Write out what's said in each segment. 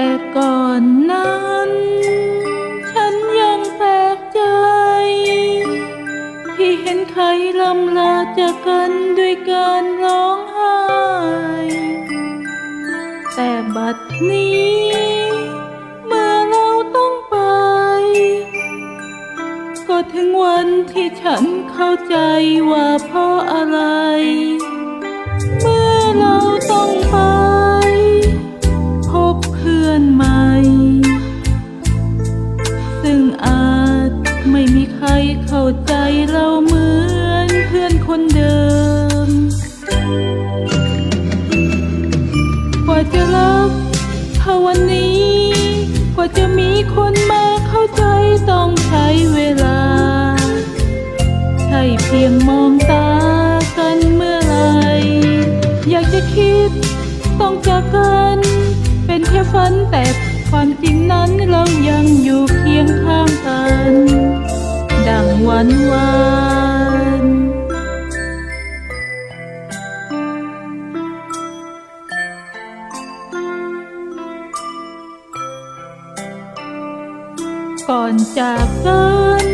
แต่ก่อนนั้น ฉันยังแปลกใจ ที่เห็นใครลำลาจากกันด้วยการร้องไห้ แต่บัดนี้ เมื่อเราต้องไป ก็ถึงวันที่ฉันเข้าใจว่าเพราะอะไร ใหม่ซึ่งอาจไม่มีใครเข้าใจเราเหมือนเพื่อนคนเดิม กว่าจะรักเท่าวันนี้ กว่าจะมีคนมาเข้าใจต้องใช้เวลา ใช่เพียงมองตากันเมื่อไร อยากจะคิดต้องจากกัน เป็นแค่ฝันแต่ความจริงนั้นเรายังอยู่เคียงข้างกัน ดังวันวานก่อนจากกัน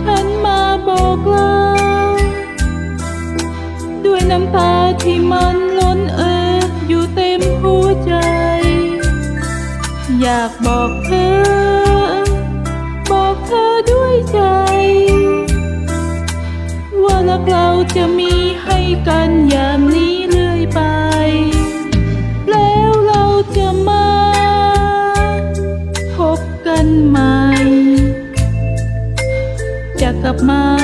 ฉันมาบอกลาด้วยน้ำตาที่มัน อยากบอกเธอ บอกเธอด้วยใจ ว่ารักเราจะมีให้กันยางนี้เรื่อยไป แล้วเราจะมาพบกันใหม่ จะกลับมา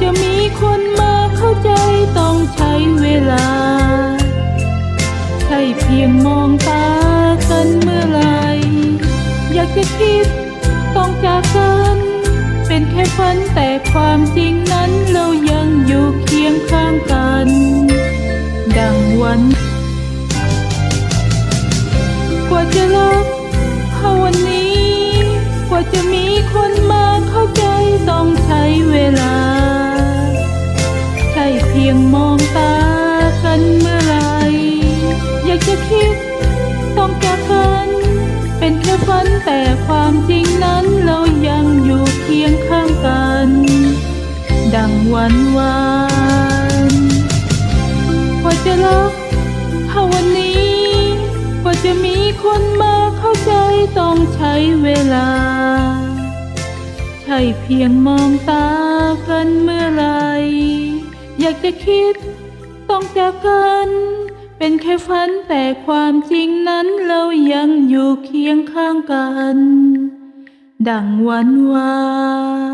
จะมีคนมาเข้าใจต้องใช้เวลา ใช่เพียงมองตากันเมื่อไหรอยากจะคิดต้องจากกัน เป็นแค่ฝันแต่ความจริง เป็นแค่ฝันแต่ความจริงนั้นเรายังอยู่เคียงข้างกัน ดังวันวานกว่าจะรักเท่าวันนี้กว่าจะมีคนมาเข้าใจต้องใช้เวลา ใช่เพียงมองตากันเมื่อไร อยากจะคิดต้องจากกัน เป็นแค่ฝันแต่ความจริงนั้นเรายังอยู่เคียงข้างกัน ดังวันวาน